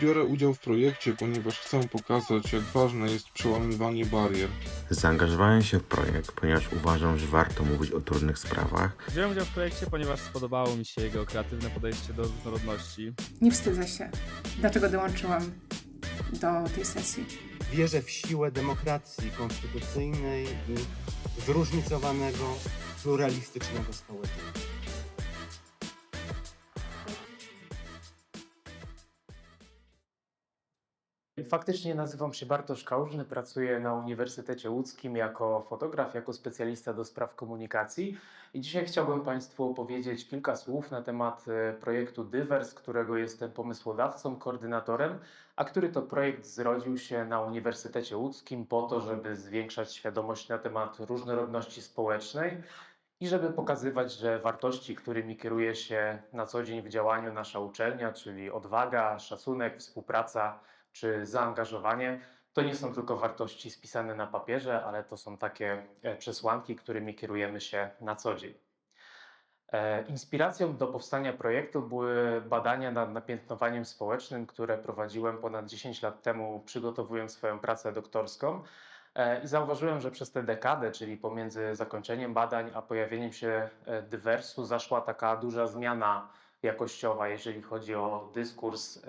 Biorę udział w projekcie, ponieważ chcę pokazać, jak ważne jest przełamywanie barier. Zaangażowałem się w projekt, ponieważ uważam, że warto mówić o trudnych sprawach. Wziąłem udział w projekcie, ponieważ spodobało mi się jego kreatywne podejście do różnorodności. Nie wstydzę się, dlaczego dołączyłam do tej sesji. Wierzę w siłę demokracji konstytucyjnej i zróżnicowanego, pluralistycznego społeczeństwa. Faktycznie nazywam się Bartosz Kałużny, pracuję na Uniwersytecie Łódzkim jako fotograf, jako specjalista do spraw komunikacji. I dzisiaj chciałbym Państwu opowiedzieć kilka słów na temat e, projektu Dywers, którego jestem pomysłodawcą, koordynatorem, a który to projekt zrodził się na Uniwersytecie Łódzkim po to, żeby zwiększać świadomość na temat różnorodności społecznej i żeby pokazywać, że wartości, którymi kieruje się na co dzień w działaniu nasza uczelnia, czyli odwaga, szacunek, współpraca czy zaangażowanie, to nie są tylko wartości spisane na papierze, ale to są takie e, przesłanki, którymi kierujemy się na co dzień. E, Inspiracją do powstania projektu były badania nad napiętnowaniem społecznym, które prowadziłem ponad 10 lat temu, przygotowując swoją pracę doktorską. E, I zauważyłem, że przez tę dekadę, czyli pomiędzy zakończeniem badań a pojawieniem się dywersu, zaszła taka duża zmiana jakościowa, jeżeli chodzi o dyskurs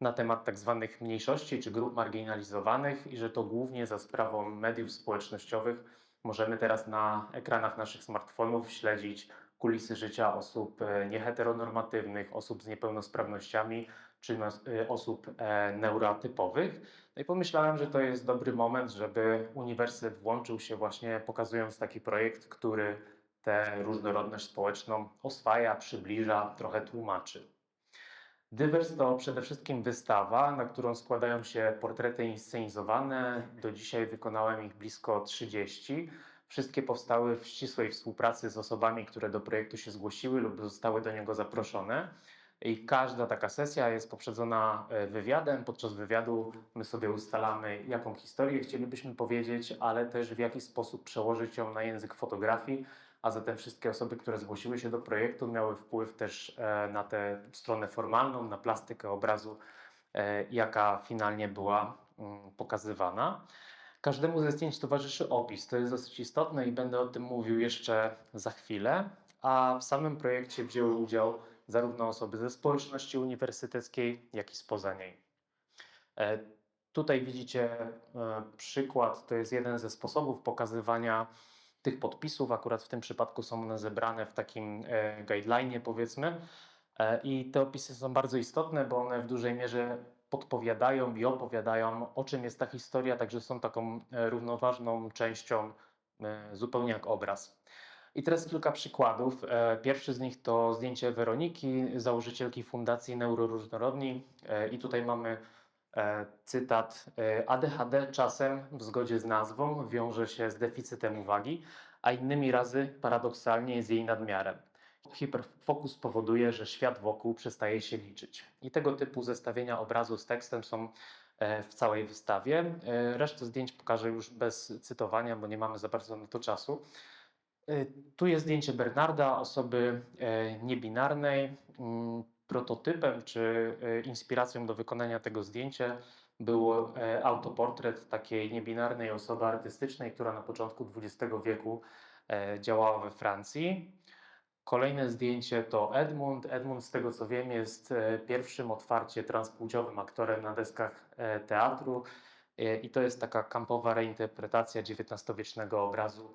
na temat tak zwanych mniejszości czy grup marginalizowanych i że to głównie za sprawą mediów społecznościowych możemy teraz na ekranach naszych smartfonów śledzić kulisy życia osób e, nieheteronormatywnych, osób z niepełnosprawnościami czy nas- e, osób e, neurotypowych. No i pomyślałem, że to jest dobry moment, żeby uniwersytet włączył się właśnie pokazując taki projekt, który tę różnorodność społeczną oswaja, przybliża, trochę tłumaczy. Dywers to przede wszystkim wystawa, na którą składają się portrety inscenizowane. Do dzisiaj wykonałem ich blisko 30. Wszystkie powstały w ścisłej współpracy z osobami, które do projektu się zgłosiły lub zostały do niego zaproszone. I każda taka sesja jest poprzedzona e, wywiadem. Podczas wywiadu my sobie ustalamy, jaką historię chcielibyśmy powiedzieć, ale też w jaki sposób przełożyć ją na język fotografii, a zatem wszystkie osoby, które zgłosiły się do projektu, miały wpływ też e, na tę stronę formalną, na plastykę obrazu, e, jaka finalnie była mm, pokazywana. Każdemu ze zdjęć towarzyszy opis. To jest dosyć istotne i będę o tym mówił jeszcze za chwilę. A w samym projekcie wzięły udział zarówno osoby ze społeczności uniwersyteckiej, jak i spoza niej. E, Tutaj widzicie przykład, to jest jeden ze sposobów pokazywania tych podpisów. Akurat w tym przypadku są one zebrane w takim e, guideline, powiedzmy. E, I te opisy są bardzo istotne, bo one w dużej mierze podpowiadają i opowiadają, o czym jest ta historia, także są taką e, równoważną częścią, zupełnie jak obraz. I teraz kilka przykładów. Pierwszy z nich to zdjęcie Weroniki, założycielki Fundacji Neuroróżnorodni. I tutaj mamy cytat: e, ADHD czasem w zgodzie z nazwą wiąże się z deficytem uwagi, a innymi razy paradoksalnie jest jej nadmiarem. Hiperfokus powoduje, że świat wokół przestaje się liczyć. I tego typu zestawienia obrazu z tekstem są e, w całej wystawie. E, Resztę zdjęć pokażę już bez cytowania, bo nie mamy za bardzo na to czasu. E, Tu jest zdjęcie Bernarda, osoby e, niebinarnej. Prototypem czy e, inspiracją do wykonania tego zdjęcia był e, autoportret takiej niebinarnej osoby artystycznej, która na początku XX wieku e, działała we Francji. Kolejne zdjęcie to Edmund. Edmund, z tego co wiem, jest pierwszym otwarcie transpłciowym aktorem na deskach teatru. I to jest taka kampowa reinterpretacja XIX-wiecznego obrazu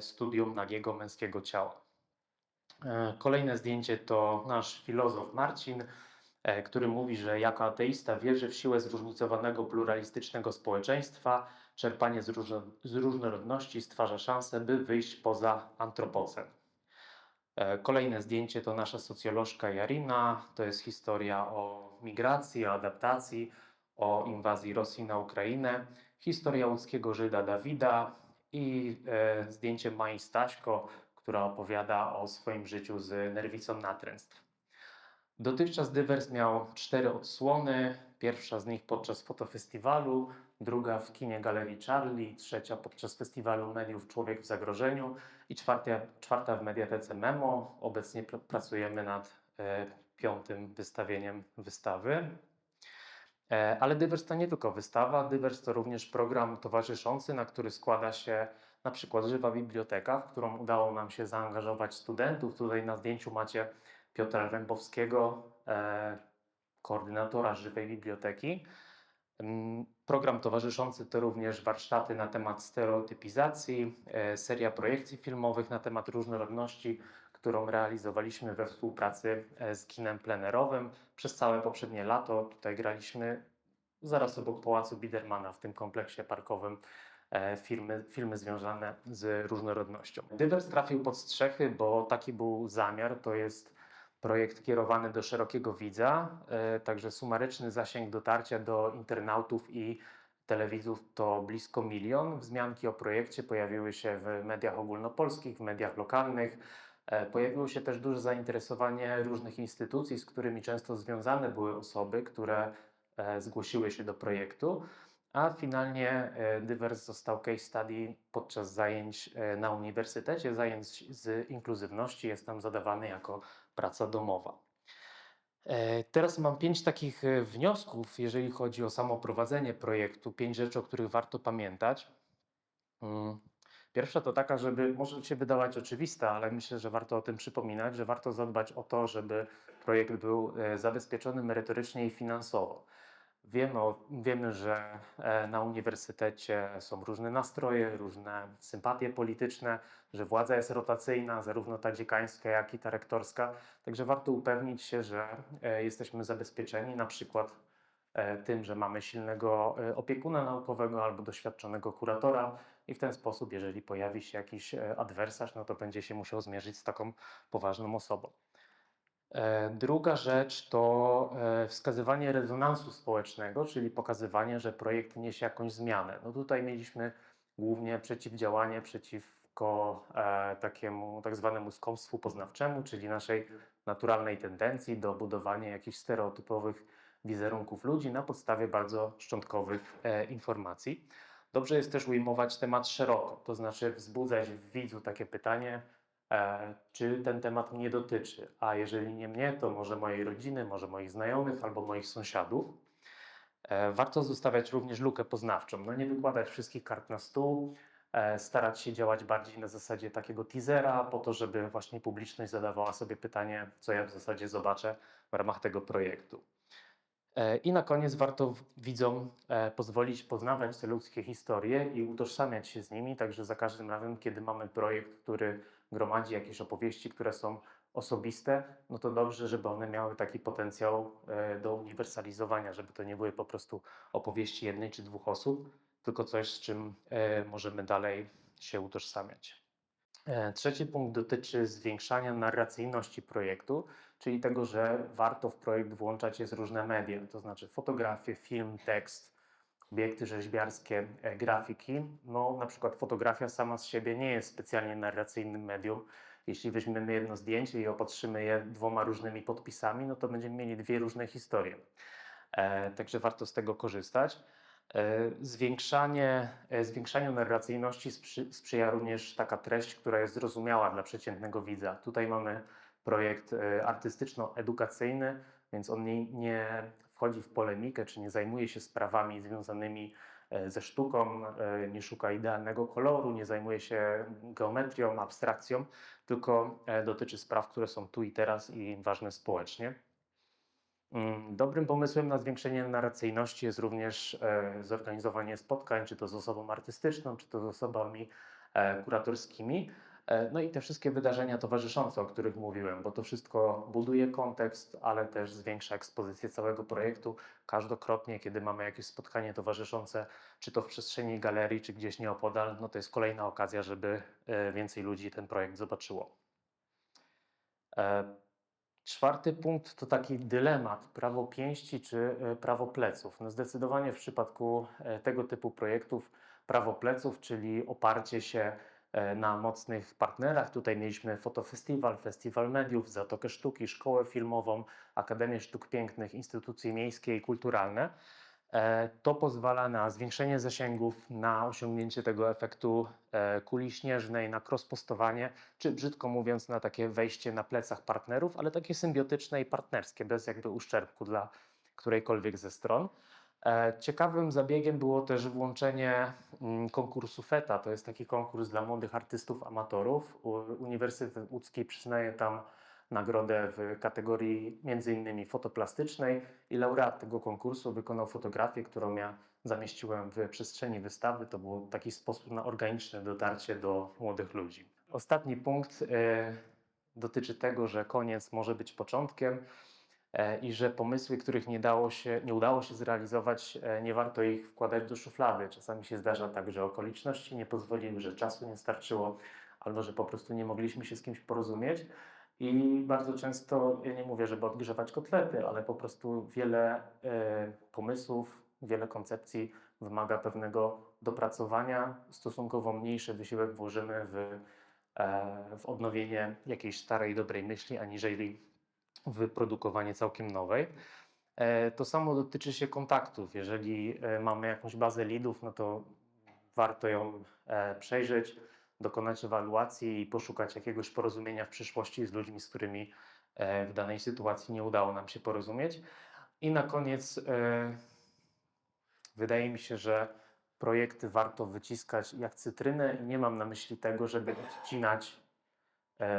studium nagiego męskiego ciała. E, Kolejne zdjęcie to nasz filozof Marcin, e, który mówi, że jako ateista wierzy w siłę zróżnicowanego, pluralistycznego społeczeństwa. Czerpanie z, różno, z różnorodności stwarza szansę, by wyjść poza antropocen. E, Kolejne zdjęcie to nasza socjolożka Jarina. To jest historia o migracji, o adaptacji, o inwazji Rosji na Ukrainę. Historia łódzkiego Żyda Dawida i e, zdjęcie Mai Staśko, która opowiada o swoim życiu z nerwicą natręstw. Dotychczas Dywers miał cztery odsłony. Pierwsza z nich podczas fotofestiwalu, druga w kinie Galerii Charlie, trzecia podczas festiwalu mediów Człowiek w zagrożeniu i czwarta, czwarta w mediatece Memo. Obecnie pr- pracujemy nad e, piątym wystawieniem wystawy. E, Ale Dywers to nie tylko wystawa, Dywers to również program towarzyszący, na który składa się na przykład Żywa Biblioteka, w którą udało nam się zaangażować studentów. Tutaj na zdjęciu macie Piotra Rębowskiego, e, koordynatora Żywej Biblioteki. Mm, Program towarzyszący to również warsztaty na temat stereotypizacji, e, seria projekcji filmowych na temat różnorodności, którą realizowaliśmy we współpracy e, z kinem plenerowym. Przez całe poprzednie lato tutaj graliśmy zaraz obok Pałacu Bidermana w tym kompleksie parkowym e, filmy, filmy związane z różnorodnością. Dywers trafił pod strzechy, bo taki był zamiar. To jest projekt kierowany do szerokiego widza, e, także sumaryczny zasięg dotarcia do internautów i telewidzów to blisko milion. Wzmianki o projekcie pojawiły się w mediach ogólnopolskich, w mediach lokalnych. E, Pojawiło się też duże zainteresowanie różnych instytucji, z którymi często związane były osoby, które zgłosiły się do projektu. A finalnie e, Dywers został case study podczas zajęć e, na uniwersytecie, zajęć z inkluzywności. Jest tam zadawany jako praca domowa. E, Teraz mam pięć takich wniosków, jeżeli chodzi o samo prowadzenie projektu. Pięć rzeczy, o których warto pamiętać. Mm. Pierwsza to taka, żeby może się wydawać oczywista, ale myślę, że warto o tym przypominać, że warto zadbać o to, żeby projekt był zabezpieczony merytorycznie i finansowo. Wiemy, wiemy, że e, na uniwersytecie są różne nastroje, różne sympatie polityczne, że władza jest rotacyjna, zarówno ta dziekańska, jak i ta rektorska. Także warto upewnić się, że e, jesteśmy zabezpieczeni na przykład e, tym, że mamy silnego opiekuna naukowego albo doświadczonego kuratora i w ten sposób, jeżeli pojawi się jakiś adwersarz, no to będzie się musiał zmierzyć z taką poważną osobą. E, Druga rzecz to e, wskazywanie rezonansu społecznego, czyli pokazywanie, że projekt niesie jakąś zmianę. No tutaj mieliśmy głównie przeciwdziałanie przeciwko e, takiemu tak zwanemu skąpstwu poznawczemu, czyli naszej naturalnej tendencji do budowania jakichś stereotypowych wizerunków ludzi na podstawie bardzo szczątkowych informacji. Dobrze jest też ujmować temat szeroko, to znaczy wzbudzać w widzu takie pytanie, czy ten temat mnie dotyczy, a jeżeli nie mnie, to może mojej rodziny, może moich znajomych albo moich sąsiadów. E, Warto zostawiać również lukę poznawczą, no nie wykładać wszystkich kart na stół, e, starać się działać bardziej na zasadzie takiego teasera, po to, żeby właśnie publiczność zadawała sobie pytanie, co ja w zasadzie zobaczę w ramach tego projektu. E, I na koniec warto widzom e, pozwolić poznawać te ludzkie historie i utożsamiać się z nimi, także za każdym razem, kiedy mamy projekt, który gromadzi jakieś opowieści, które są osobiste, no to dobrze, żeby one miały taki potencjał e, do uniwersalizowania, żeby to nie były po prostu opowieści jednej czy dwóch osób, tylko coś, z czym e, możemy dalej się utożsamiać. E, Trzeci punkt dotyczy zwiększania narracyjności projektu, czyli tego, że warto w projekt włączać jest różne media, to znaczy fotografie, film, tekst, obiekty rzeźbiarskie, e, grafiki. No, na przykład fotografia sama z siebie nie jest specjalnie narracyjnym medium. Jeśli weźmiemy jedno zdjęcie i opatrzymy je dwoma różnymi podpisami, no to będziemy mieli dwie różne historie. E, także warto z tego korzystać. E, Zwiększanie, e, zwiększaniu narracyjności sprzy, sprzyja również taka treść, która jest zrozumiała dla przeciętnego widza. Tutaj mamy projekt e, artystyczno-edukacyjny, więc on nie, nie wchodzi w polemikę, czy nie zajmuje się sprawami związanymi e, ze sztuką, e, nie szuka idealnego koloru, nie zajmuje się geometrią, abstrakcją, tylko e, dotyczy spraw, które są tu i teraz i ważne społecznie. Mm, Dobrym pomysłem na zwiększenie narracyjności jest również zorganizowanie spotkań, czy to z osobą artystyczną, czy to z osobami kuratorskimi. E, no i te wszystkie wydarzenia towarzyszące, o których mówiłem, bo to wszystko buduje kontekst, ale też zwiększa ekspozycję całego projektu. Każdokrotnie, kiedy mamy jakieś spotkanie towarzyszące, czy to w przestrzeni galerii, czy gdzieś nieopodal, no to jest kolejna okazja, żeby e, więcej ludzi ten projekt zobaczyło. E, Czwarty punkt to taki dylemat, prawo pięści czy prawo pleców. No zdecydowanie w przypadku tego typu projektów prawo pleców, czyli oparcie się na mocnych partnerach. Tutaj mieliśmy Fotofestiwal, Festiwal Mediów, Zatokę Sztuki, Szkołę Filmową, Akademię Sztuk Pięknych, instytucje miejskie i kulturalne. E, To pozwala na zwiększenie zasięgów, na osiągnięcie tego efektu e, kuli śnieżnej, na cross-postowanie, czy brzydko mówiąc, na takie wejście na plecach partnerów, ale takie symbiotyczne i partnerskie, bez jakby uszczerbku dla którejkolwiek ze stron. E, Ciekawym zabiegiem było też włączenie mm, konkursu FETA. To jest taki konkurs dla młodych artystów, amatorów. Uniwersytet Łódzki przyznaje tam nagrodę w kategorii innymi fotoplastycznej i laureat tego konkursu wykonał fotografię, którą ja zamieściłem w przestrzeni wystawy. To był taki sposób na organiczne dotarcie do młodych ludzi. Ostatni punkt e, dotyczy tego, że koniec może być początkiem i że pomysły, których nie, dało się, nie udało się zrealizować, e, nie warto ich wkładać do szuflady. Czasami się zdarza tak, że okoliczności nie pozwoliły, że czasu nie starczyło, albo że po prostu nie mogliśmy się z kimś porozumieć. I bardzo często, ja nie mówię, żeby odgrzewać kotlety, ale po prostu wiele e, pomysłów, wiele koncepcji wymaga pewnego dopracowania. Stosunkowo mniejszy wysiłek włożymy w, e, w odnowienie jakiejś starej, dobrej myśli, aniżeli w produkowanie całkiem nowej. E, To samo dotyczy się kontaktów. Jeżeli e, mamy jakąś bazę leadów, no to warto ją e, przejrzeć, dokonać ewaluacji i poszukać jakiegoś porozumienia w przyszłości z ludźmi, z którymi w danej sytuacji nie udało nam się porozumieć. I na koniec wydaje mi się, że projekty warto wyciskać jak cytrynę i nie mam na myśli tego, żeby odcinać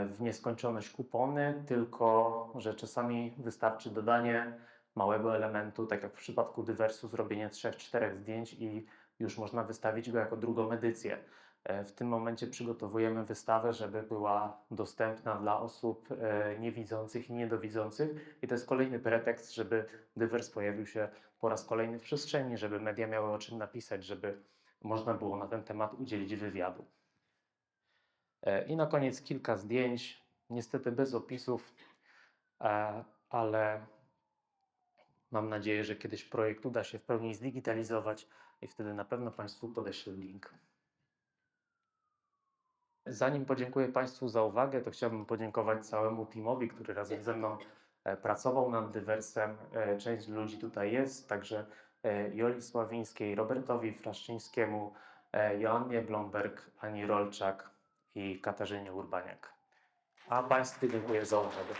w nieskończoność kupony, tylko że czasami wystarczy dodanie małego elementu, tak jak w przypadku dywersu, zrobienie trzech, czterech zdjęć i już można wystawić go jako drugą edycję. E, W tym momencie przygotowujemy wystawę, żeby była dostępna dla osób e, niewidzących i niedowidzących. I to jest kolejny pretekst, żeby dywers pojawił się po raz kolejny w przestrzeni, żeby media miały o czym napisać, żeby można było na ten temat udzielić wywiadu. E, I na koniec kilka zdjęć, niestety bez opisów, e, ale mam nadzieję, że kiedyś projekt uda się w pełni zdigitalizować i wtedy na pewno Państwu podeślę link. Zanim podziękuję Państwu za uwagę, to chciałbym podziękować całemu teamowi, który razem ze mną e, pracował nad dywersem. Część ludzi tutaj jest, także Joli Sławińskiej, Robertowi Fraszczyńskiemu, Joannie Blomberg, Ani Rolczak i Katarzynie Urbaniak. A Państwu dziękuję za uwagę.